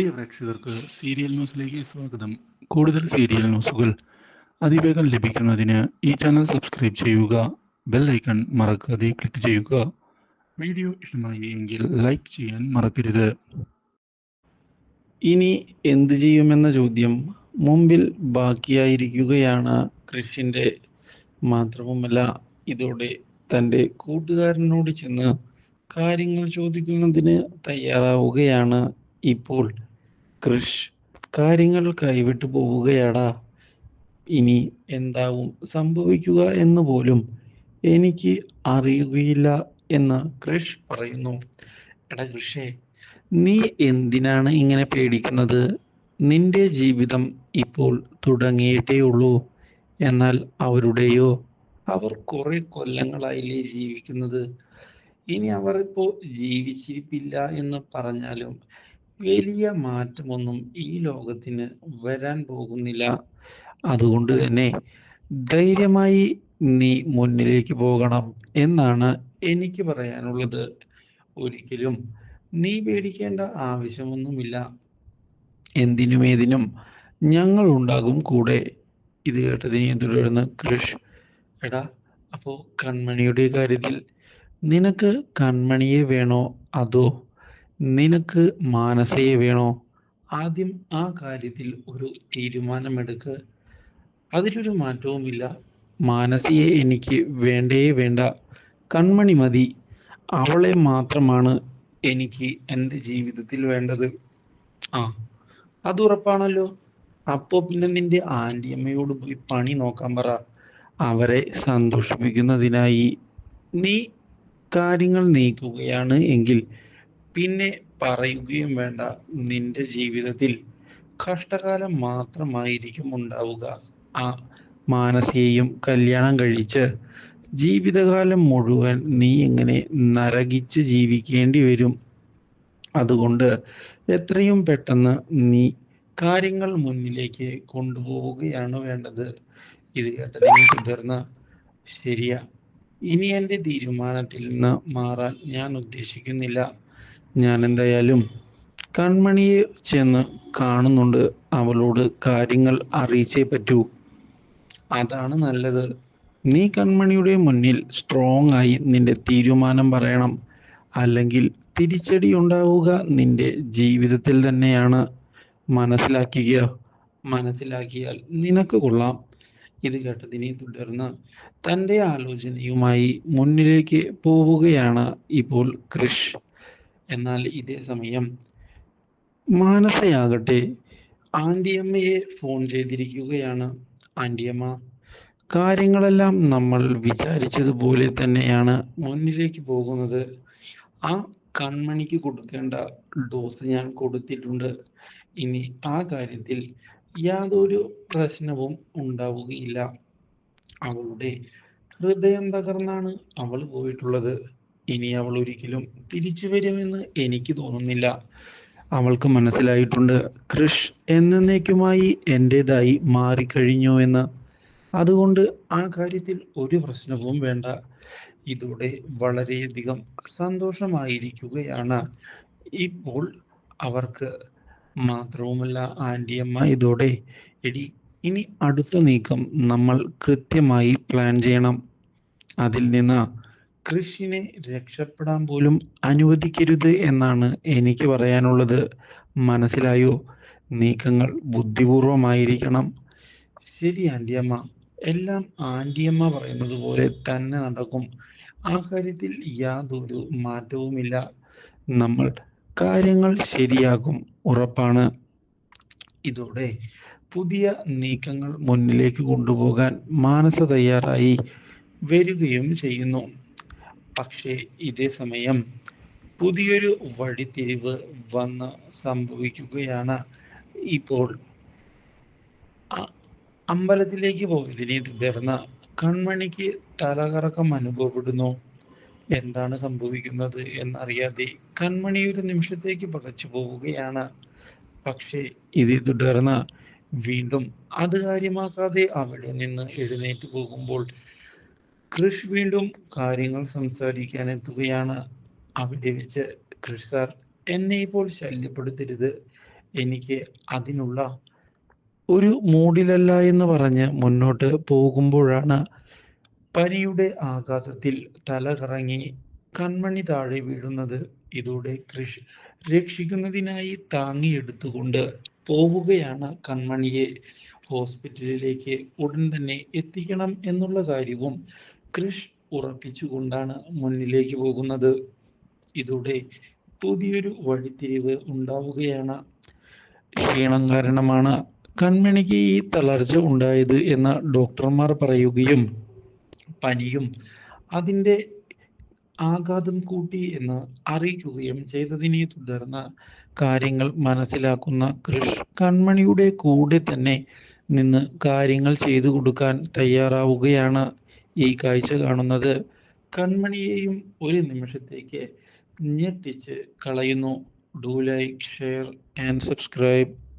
പ്രിയ പ്രേക്ഷകർക്ക് സീരിയൽ ന്യൂസിലേക്ക് സ്വാഗതം. കൂടുതൽ സീരിയൽ ന്യൂസുകൾ അതിവേഗം ലഭിക്കുന്നതിന് ഈ ചാനൽ സബ്സ്ക്രൈബ് ചെയ്യുക ബെൽ ഐക്കൺ മറക്കാതെ ക്ലിക്ക് ചെയ്യുക. വീഡിയോ ഇഷ്ടമായി എങ്കിൽ ലൈക്ക് ചെയ്യാൻ മറക്കരുത്. ഇനി എന്തു ചെയ്യുമെന്ന ചോദ്യം മുമ്പിൽ ബാക്കിയായിരിക്കുകയാണ് ക്രിഷിന്റെ മാത്രവുമല്ല ഇതോടെ തന്റെ കൂട്ടുകാരനോട് ചെന്ന് കാര്യങ്ങൾ ചോദിക്കുന്നതിന് തയ്യാറാവുകയാണ് ഇപ്പോൾ ക്രിഷ് കാര്യങ്ങൾ കൈവിട്ടു പോവുകയാടാ. ഇനി എന്താവും സംഭവിക്കുക എന്ന് പോലും എനിക്ക് അറിയുകയില്ല എന്ന് കൃഷ് പറയുന്നു. എടാ കൃഷേ നീ എന്തിനാണ് ഇങ്ങനെ പേടിക്കുന്നത്? നിന്റെ ജീവിതം ഇപ്പോൾ തുടങ്ങിയിട്ടേ ഉള്ളൂ. എന്നാൽ അവരുടെയോ? അവർ കുറെ കൊല്ലങ്ങളായില്ലേ ജീവിക്കുന്നത്. ഇനി അവർ ഇപ്പോ ജീവിച്ചിരിപ്പില്ല എന്ന് പറഞ്ഞാലും വലിയ മാറ്റമൊന്നും ഈ ലോകത്തിന് വരാൻ പോകുന്നില്ല. അതുകൊണ്ട് തന്നെ ധൈര്യമായി നീ മുന്നിലേക്ക് പോകണം എന്നാണ് എനിക്ക് പറയാനുള്ളത്. ഒരിക്കലും നീ പേടിക്കേണ്ട ആവശ്യമൊന്നുമില്ല. എന്തിനും ഏതിനും ഞങ്ങൾ ഉണ്ടാകും കൂടെ. ഇത് കേട്ടതിനെ തുടർന്ന് കൃഷ് എടാ അപ്പോ കൺമണിയുടെ കാര്യത്തിൽ നിനക്ക് കൺമണിയെ വേണോ അതോ നിനക്ക് മാനസയെ വേണോ? ആദ്യം ആ കാര്യത്തിൽ ഒരു തീരുമാനമെടുക്ക്. അതിലൊരു മാറ്റവുമില്ല. മാനസിയെ എനിക്ക് വേണ്ടേ വേണ്ട. കൺമണി മതി. അവളെ മാത്രമാണ് എനിക്ക് എന്റെ ജീവിതത്തിൽ വേണ്ടത്. ആ അത് ഉറപ്പാണല്ലോ. അപ്പോ പിന്നെ നിന്റെ ആന്റിയമ്മയോട് പോയി പണി നോക്കാൻ പറ. അവരെ സന്തോഷിപ്പിക്കുന്നതിനായി നീ കാര്യങ്ങൾ നീക്കുകയാണ് എങ്കിൽ പിന്നെ പറയുകയും വേണ്ട. നിന്റെ ജീവിതത്തിൽ കഷ്ടകാലം മാത്രമായിരിക്കും ഉണ്ടാവുക. ആ മാനസികയും കല്യാണം കഴിച്ച് ജീവിതകാലം മുഴുവൻ നീ ഇങ്ങനെ നരകിച്ച് ജീവിക്കേണ്ടി വരും? അതുകൊണ്ട് എത്രയും പെട്ടെന്ന് നീ കാര്യങ്ങൾ മുന്നിലേക്ക് കൊണ്ടുപോവുകയാണ് വേണ്ടത്. ഇത് കേട്ടതിനെ തുടർന്ന് ശരിയാ. ഇനി എന്റെ തീരുമാനത്തിൽ നിന്ന് മാറാൻ ഞാൻ ഉദ്ദേശിക്കുന്നില്ല. ഞാൻ എന്തായാലും കൺമണിയെ ചെന്ന് കാണുന്നുണ്ട്. അവളോട് കാര്യങ്ങൾ അറിയിച്ചേ പറ്റൂ. അതാണ് നല്ലത്. നീ കൺമണിയുടെ മുന്നിൽ സ്ട്രോങ് ആയി നിന്റെ തീരുമാനം പറയണം. അല്ലെങ്കിൽ തിരിച്ചടി ഉണ്ടാവുക നിന്റെ ജീവിതത്തിൽ തന്നെയാണ്. മനസ്സിലാക്കുക മനസ്സിലാക്കിയാൽ നിനക്ക് കൊള്ളാം. ഇത് കേട്ടതിനെ തുടർന്ന് തന്റെ ആലോചനയുമായി മുന്നിലേക്ക് പോവുകയാണ് ഇപ്പോൾ കൃഷ്. എന്നാൽ ഇതേ സമയം മാനസയാകട്ടെ ആന്റിയമ്മയെ ഫോൺ ചെയ്തിരിക്കുകയാണ് ആന്റിയമ്മ കാര്യങ്ങളെല്ലാം നമ്മൾ വിചാരിച്ചതുപോലെ തന്നെയാണ് മുന്നിലേക്ക് പോകുന്നത്. ആ കൺമണിക്ക് കൊടുക്കേണ്ട ഡോസ് ഞാൻ കൊടുത്തിട്ടുണ്ട്. ഇനി ആ കാര്യത്തിൽ യാതൊരു പ്രശ്നവും ഉണ്ടാവുകയില്ല. അവളുടെ ഹൃദയം തകർന്നാണ് അവൾ പോയിട്ടുള്ളത്. ഇനി അവൾ ഒരിക്കലും തിരിച്ചു വരുമെന്ന് എനിക്ക് തോന്നുന്നില്ല. അവൾക്ക് മനസ്സിലായിട്ടുണ്ട് കൃഷ് എന്നേക്കുമായി എന്റെതായി മാറിക്കഴിഞ്ഞു എന്ന്. അതുകൊണ്ട് ആ കാര്യത്തിൽ ഒരു പ്രശ്നവും വേണ്ട. ഇതോടെ വളരെയധികം സന്തോഷമായിരിക്കുകയാണ്. ഇപ്പോൾ അവർക്ക് മാത്രവുമല്ല ആന്റിയമ്മ ഇതോടെ. എടി ഇനി അടുത്ത നീക്കം നമ്മൾ കൃത്യമായി പ്ലാൻ ചെയ്യണം. അതിൽ നിന്ന് കൃഷിനെ രക്ഷപ്പെടാൻ പോലും അനുവദിക്കരുത് എന്നാണ് എനിക്ക് പറയാനുള്ളത്. മനസ്സിലായോ? നീക്കങ്ങൾ ബുദ്ധിപൂർവമായിരിക്കണം. ശരി ആന്റിയമ്മ എല്ലാം ആന്റിയമ്മ പറയുന്നത് പോലെ തന്നെ നടക്കും. ആ കാര്യത്തിൽ യാതൊരു മാറ്റവുമില്ല. നമ്മൾ കാര്യങ്ങൾ ശരിയാകും ഉറപ്പാണ്. ഇതോടെ പുതിയ നീക്കങ്ങൾ മുന്നിലേക്ക് കൊണ്ടുപോകാൻ മാനസ തയ്യാറായി വരികയും ചെയ്യുന്നു. പക്ഷേ ഇതേ സമയം പുതിയൊരു വഴിത്തിരിവ് വന്ന് സംഭവിക്കുകയാണ് ഇപ്പോൾ. അമ്പലത്തിലേക്ക് പോയതിനെ തുടർന്ന് കൺമണിക്ക് തലകറക്കം അനുഭവപ്പെടുന്നു. എന്താണ് സംഭവിക്കുന്നത് എന്നറിയാതെ കൺമണി ഒരു നിമിഷത്തേക്ക് പകച്ചു പോവുകയാണ്. പക്ഷേ ഇതേ തുടർന്ന് വീണ്ടും അത് കാര്യമാക്കാതെ അവിടെ നിന്ന് എഴുന്നേറ്റ് പോകുമ്പോൾ കൃഷ് വീണ്ടും കാര്യങ്ങൾ സംസാരിക്കാൻ എത്തുകയാണ്. അവിടെ വെച്ച് കൃഷ് സാർ എന്നെ ഇപ്പോൾ ശല്യപ്പെടുത്തരുത്. എനിക്ക് അതിനുള്ള ഒരു മൂഡിലല്ല എന്ന് പറഞ്ഞ് മുന്നോട്ട് പോകുമ്പോഴാണ് പനിയുടെ ആഘാതത്തിൽ തല കറങ്ങി കൺമണി താഴെ വീഴുന്നത്. ഇതോടെ കൃഷ് രക്ഷിക്കുന്നതിനായി താങ്ങിയെടുത്തുകൊണ്ട് പോവുകയാണ് കൺമണിയെ. ഹോസ്പിറ്റലിലേക്ക് ഉടൻ തന്നെ എത്തിക്കണം എന്നുള്ള കാര്യവും കൃഷ് ഉറപ്പിച്ചുകൊണ്ടാണ് മുന്നിലേക്ക് പോകുന്നത്. ഇതോടെ പുതിയൊരു വഴിത്തിരിവ് ഉണ്ടാവുകയാണ്. ക്ഷീണം കാരണമാണ് കൺമണിക്ക് ഈ തളർച്ച ഉണ്ടായത് എന്ന് ഡോക്ടർമാർ പറയുകയും പനിയും അതിന്റെ ആഘാതം കൂട്ടി എന്ന് അറിയിക്കുകയും ചെയ്തതിനെ തുടർന്ന് കാര്യങ്ങൾ മനസ്സിലാക്കുന്ന കൃഷ് കൺമണിയുടെ കൂടെ തന്നെ നിന്ന് കാര്യങ്ങൾ ചെയ്തു കൊടുക്കാൻ തയ്യാറാവുകയാണ്. ഈ കാഴ്ച കാണുന്നത് കൺമണിയെയും ഒരു നിമിഷത്തേക്ക് ഞെട്ടിച്ച് കളയുന്നു. Do like share and subscribe